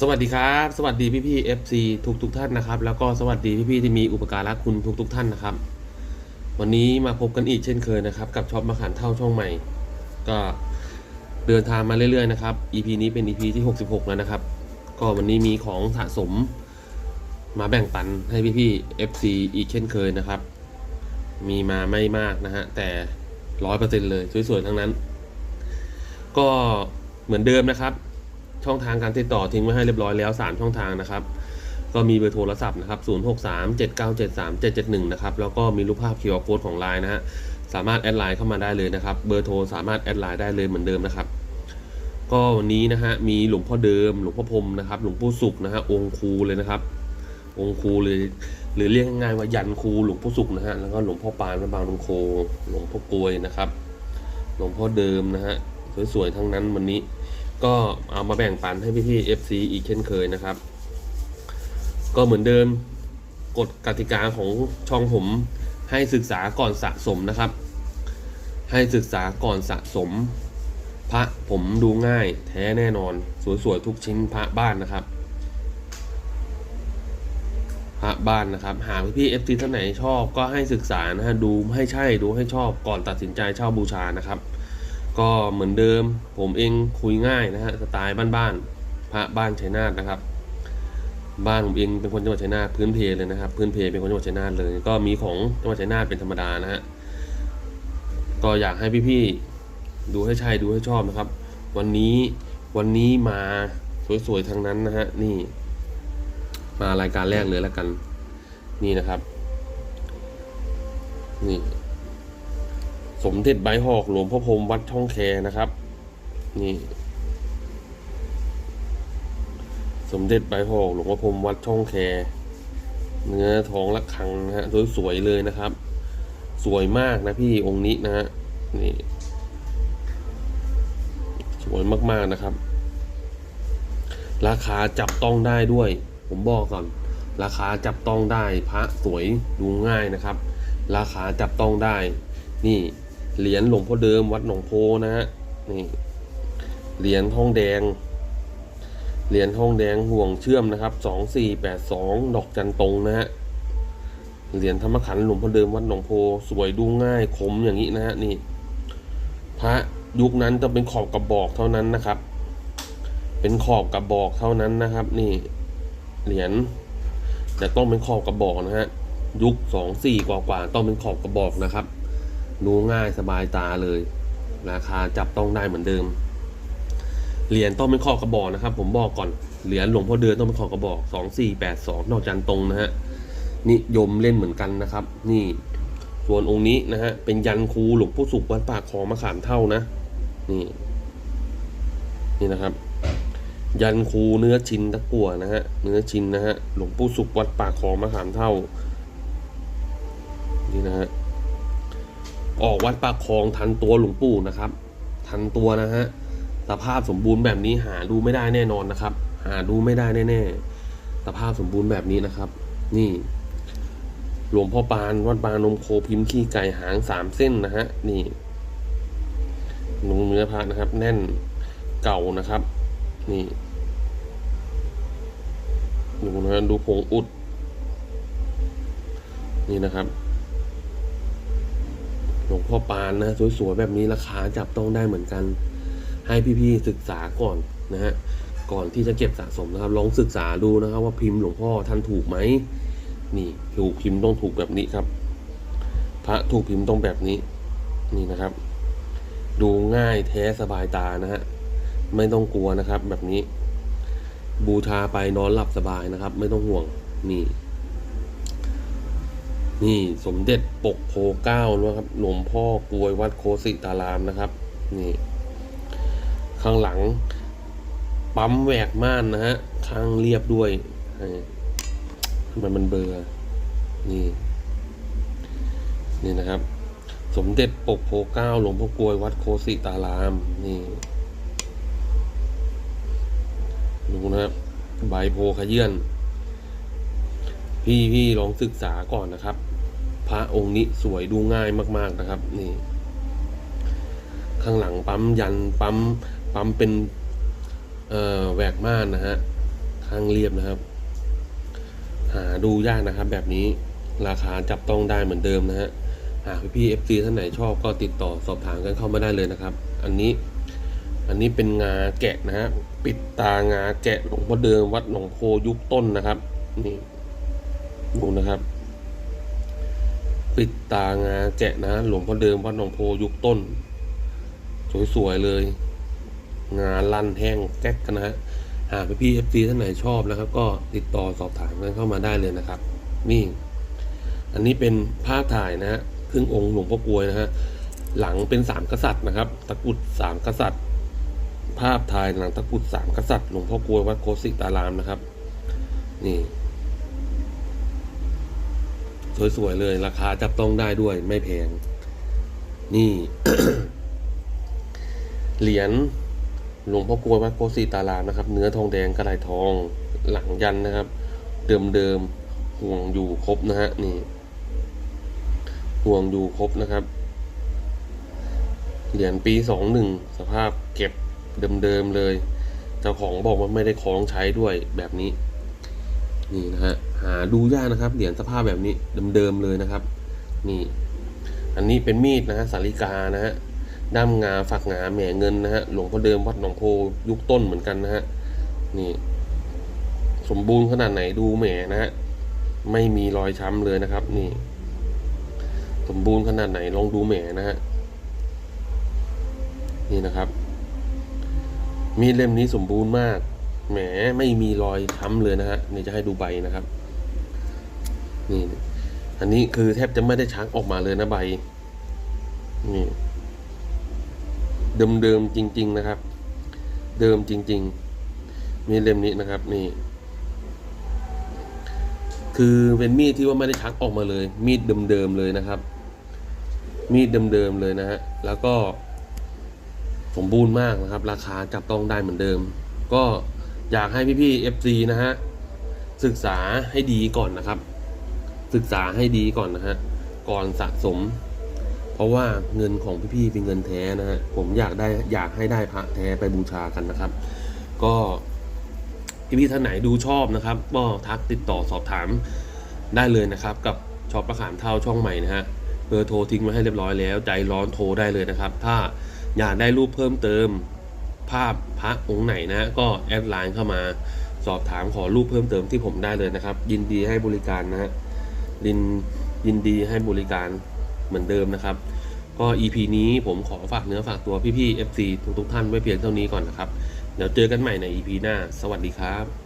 สวัสดีครับ สวัสดีพี่พี่ๆ FC ทุกทุกๆท่านนะครับ แล้วก็สวัสดีพี่พี่ๆที่มีอุปการะคุณทุกทุกๆท่านนะครับ วันนี้มาพบกันอีกเช่นเคยนะครับ กับช็อปมาขานเท่าช่องใหม่ ก็เดินทางมาเรื่อยๆนะครับ EP นี้เป็น EP ที่ 66 แล้วนะครับ ก็วันนี้มีของสะสมมาแบ่งปันให้พี่พี่ๆ FC อีกเช่นเคยนะครับ มีมาไม่มากนะฮะแต่ร้อยเปอร์เซ็นต์เลยสวยๆทั้งนั้น ก็เหมือนเดิมนะครับ ช่องทางการติดต่อทิ้งไว้ให้เรียบร้อยแล้ว 3 ช่องทางนะครับ ก็มีเบอร์โทรศัพท์นะครับ 063 7973 771 นะครับ แล้วก็มีรูปภาพ QR Code ของ Line นะฮะ สามารถแอดไลน์เข้ามาได้เลยนะครับ เบอร์โทรสามารถแอดไลน์ได้เลยเหมือนเดิมนะครับ ก็วันนี้นะฮะ มีหลวงพ่อเดิม หลวงพ่อพรมนะครับ หลวงปู่สุขนะฮะ องค์ครูเลยนะครับ องค์ครูเลยหรือเรียกง่ายๆว่ายันครูหลวงพ่อสุขนะฮะ แล้วก็หลวงพ่อปานพระบางหลวงโค หลวงพ่อกลวยนะครับ หลวงพ่อเดิมนะฮะ สวยๆทั้งนั้นวันนี้ ก็เอามาแบ่งปันให้พี่ๆ FC อีกเช่นเคยนะครับ ก็เหมือนเดิมกฎกติกาของช่องผมให้ศึกษาก่อนสะสมนะครับ ให้ศึกษาก่อนสะสม พระผมดูง่ายแท้แน่นอน สวยๆทุกชิ้นพระบ้านนะครับ พระบ้านนะครับ หากพี่ๆ FC ท่านไหนชอบก็ให้ศึกษานะฮะดูให้ใช่ดูให้ชอบก่อนตัดสินใจเช่าบูชานะครับ ก็เหมือนเดิม ผมเองคุยง่ายนะฮะสไตล์บ้านๆพระบ้านชัยนาทนะครับ บ้านผมเองเป็นคนจังหวัดชัยนาทพื้นเพเลยนะครับ พื้นเพเป็นคนจังหวัดชัยนาทเลย ก็มีของจังหวัดชัยนาทเป็นธรรมดานะฮะก็อยากให้พี่ๆดูให้ใช่ดูให้ชอบนะครับ วันนี้วันนี้มาสวยๆทั้งนั้นนะฮะนี่ มารายการแรกเลยแล้วกัน นี่นะครับ นี่ สมเด็จใบหอกหลวงพ่อพรมวัดช่องแคนะครับ นี่ สมเด็จใบหอกหลวงพ่อพรมวัดช่องแค เนื้อทองระฆังนะฮะสวยๆเลยนะครับ สวยมากนะพี่องค์นี้นะฮะนี่ สวยมากๆนะครับ ราคาจับต้องได้ด้วย ผมบอกก่อนราคาจับต้องได้พระสวยดูง่ายนะครับ ราคาจับต้องได้ นี่ เหรียญหลวงพ่อเดิมวัดหนองโพนะฮะนี่เหรียญทองแดง เหรียญทองแดงห่วงเชื่อมนะครับสองสี่แปดสองดอกจันตรงนะฮะเหรียญธรรมขันหลวงพ่อเดิมวัดหนองโพสวยดูง่ายคมอย่างนี้นะฮะนี่ พระยุคนั้นจะเป็นขอบกระบอกเท่านั้นนะครับ เป็นขอบกระบอกเท่านั้นนะครับ นี่ เหรียญแต่ต้องเป็นขอบกระบอกนะฮะยุคสองสี่กว่าๆต้องเป็นขอบกระบอกนะครับ ดูง่ายสบายตาเลย ราคาจับต้องได้เหมือนเดิม เหรียญต้องเป็นข้อกระบอกนะครับ ผมบอกก่อน เหรียญหลวงพ่อเดินต้องเป็นข้อกระบอกสองสี่แปดสองนอกจันตรงนะฮะนิยมเล่นเหมือนกันนะครับ นี่ส่วนองค์นี้นะฮะเป็นยันครูหลวงพ่อสุขวัดปากคลองมะขามเท่านะ นี่ นี่นะครับ ยันครูเนื้อชินตะกั่วนะฮะเนื้อชินนะฮะหลวงปู่สุขวัดปากคลองมะขามเท่านี่นะฮะ ออกวัดปากคลองทันตัวหลวงปู่นะครับ ทันตัวนะฮะสภาพสมบูรณ์แบบนี้หาดูไม่ได้แน่นอนนะครับ หาดูไม่ได้แน่ๆสภาพสมบูรณ์แบบนี้นะครับ นี่ หลวงพ่อปานวัดปานมโคพิมพ์ขี้ไก่หางสามเส้นนะฮะนี่ลงเนื้อพระนะครับ แน่นเก่านะครับ นี่ดูนะดูผงอุด นี่นะครับ หลวงพ่อปานนะสวยๆแบบนี้ราคาจับต้องได้เหมือนกัน ให้พี่ๆศึกษาก่อนนะฮะก่อนที่จะเก็บสะสมนะครับ ลองศึกษาดูนะครับ ว่าพิมพ์หลวงพ่อท่านถูกไหมนี่ถูกพิมพ์ต้องถูกแบบนี้ครับ พระถูกพิมพ์ต้องแบบนี้นี่นะครับ ดูง่ายแท้สบายตานะฮะไม่ต้องกลัวนะครับ แบบนี้ บูชาไปนอนหลับสบายนะครับ ไม่ต้องห่วงนี่ นี่สมเด็จปกโพเก้านะครับหลวงพ่อกลวยวัดโคสิตารามนะครับ นี่ ข้างหลัง ปั๊มแหวกม่านนะฮะข้างเรียบด้วยทำไมมันเบอร์นี่ นี่นะครับ สมเด็จปกโพเก้าหลวงพ่อกลวยวัดโคสิตาราม นี่ดูนะครับใบโพขยื่น พี่พี่ลองศึกษาก่อนนะครับ พระองค์นี้สวยดูง่ายมาก ๆนะครับ นี่ ข้างหลังปั๊มยันปั๊มปั๊มเป็นแหวกม่านนะฮะข้างเรียบนะครับ หาดูยากนะครับ แบบนี้ราคาจับต้องได้เหมือนเดิมนะฮะหากพี่เอฟซีท่านไหนชอบก็ติดต่อสอบถามกันเข้ามาได้เลยนะครับ อันนี้ อันนี้เป็นงาแกะนะฮะปิดตางาแกะหลวงพ่อเดิมวัดหนองโพยุคต้นนะครับ นี่ ดูนะครับ ปิดตางาแกะนะ หลวงพ่อเดิมวัดหนองโพยุคต้น สวยๆเลย งานลั่นแห้งแก๊กกันนะฮะหากพี่เอฟซีท่านไหนชอบนะครับ ก็ติดต่อสอบถามกันเข้ามาได้เลยนะครับ นี่ อันนี้เป็นภาพถ่ายนะฮะครึ่งองค์หลวงพ่อกลวยนะฮะหลังเป็นสามกษัตริย์นะครับ ตะกุดสามกษัตริย์ ภาพถ่ายหลังตะกุดสามกษัตริย์หลวงพ่อกลวยวัดโคสิตารามนะครับ นี่ สวยๆเลย ราคาจับต้องได้ด้วยไม่แพง นี่ เหรียญหลวงพ่อกลวยวัดโคสิตารามนะครับ เนื้อทองแดงกระไดทองหลังยันนะครับ เดิมๆห่วงอยู่ครบนะฮะนี่ ห่วงอยู่ครบนะครับ เหรียญปีสองหนึ่งสภาพเก็บเดิมๆเลย เจ้าของบอกว่าไม่ได้คล้องใช้ด้วยแบบนี้ นี่นะฮะหาดูยากนะครับ เหรียญสภาพแบบนี้เดิมๆเลยนะครับ นี่ อันนี้เป็นมีดนะฮะสาริกานะฮะด้ามงาฝักงาแหมเงินนะฮะหลวงพ่อเดิมวัดหนองโพยุคต้นเหมือนกันนะฮะนี่ สมบูรณ์ขนาดไหนดูแหมนะฮะไม่มีรอยช้ำเลยนะครับ นี่ สมบูรณ์ขนาดไหนลองดูแหมนะฮะนี่นะครับ มีดเล่มนี้สมบูรณ์มาก แหมไม่มีรอยช้ำเลยนะฮะนี่จะให้ดูใบนะครับ นี่ อันนี้คือแทบจะไม่ได้ชักออกมาเลยนะใบ นี่ เดิมๆจริง ๆ นะครับ เดิมจริง ๆ มีเล่มนี้นะครับ นี่ คือเป็นมีดที่ว่าไม่ได้ชักออกมาเลย มีดเดิมๆเลยนะครับ มีดเดิมๆเลยนะฮะแล้วก็สมบูรณ์มากนะครับ ราคาจับต้องได้เหมือนเดิม ก็ อยากให้พี่ๆ FC นะฮะศึกษาให้ดีก่อนนะครับ ศึกษาให้ดีก่อนนะฮะก่อนสะสม เพราะว่าเงินของพี่ๆเป็นเงินแท้นะฮะผมอยากได้อยากให้ได้พระแท้ไปบูชากันนะครับ ก็พี่ๆท่านไหนดูชอบนะครับก็ทักติดต่อสอบถามได้เลยนะครับ กับช็อปประขามเท่าช่องใหม่นะฮะเบอร์โทรทิ้งไว้ให้เรียบร้อยแล้ว ใจร้อนโทรได้เลยนะครับ ถ้าอยากได้รูปเพิ่มเติม ภาพพระองค์ไหนนะก็แอดไลน์เข้ามาสอบถามขอรูปเพิ่มเติมที่ผมได้เลยนะครับ ยินดีให้บริการนะฮะยินยินดีให้บริการเหมือนเดิมนะครับ ก็ EP นี้ผมขอฝากเนื้อฝากตัวพี่ๆ FC ทุกๆท่านไว้เพียงเท่านี้ก่อนนะครับ เดี๋ยวเจอกันใหม่ใน EP หน้า สวัสดีครับ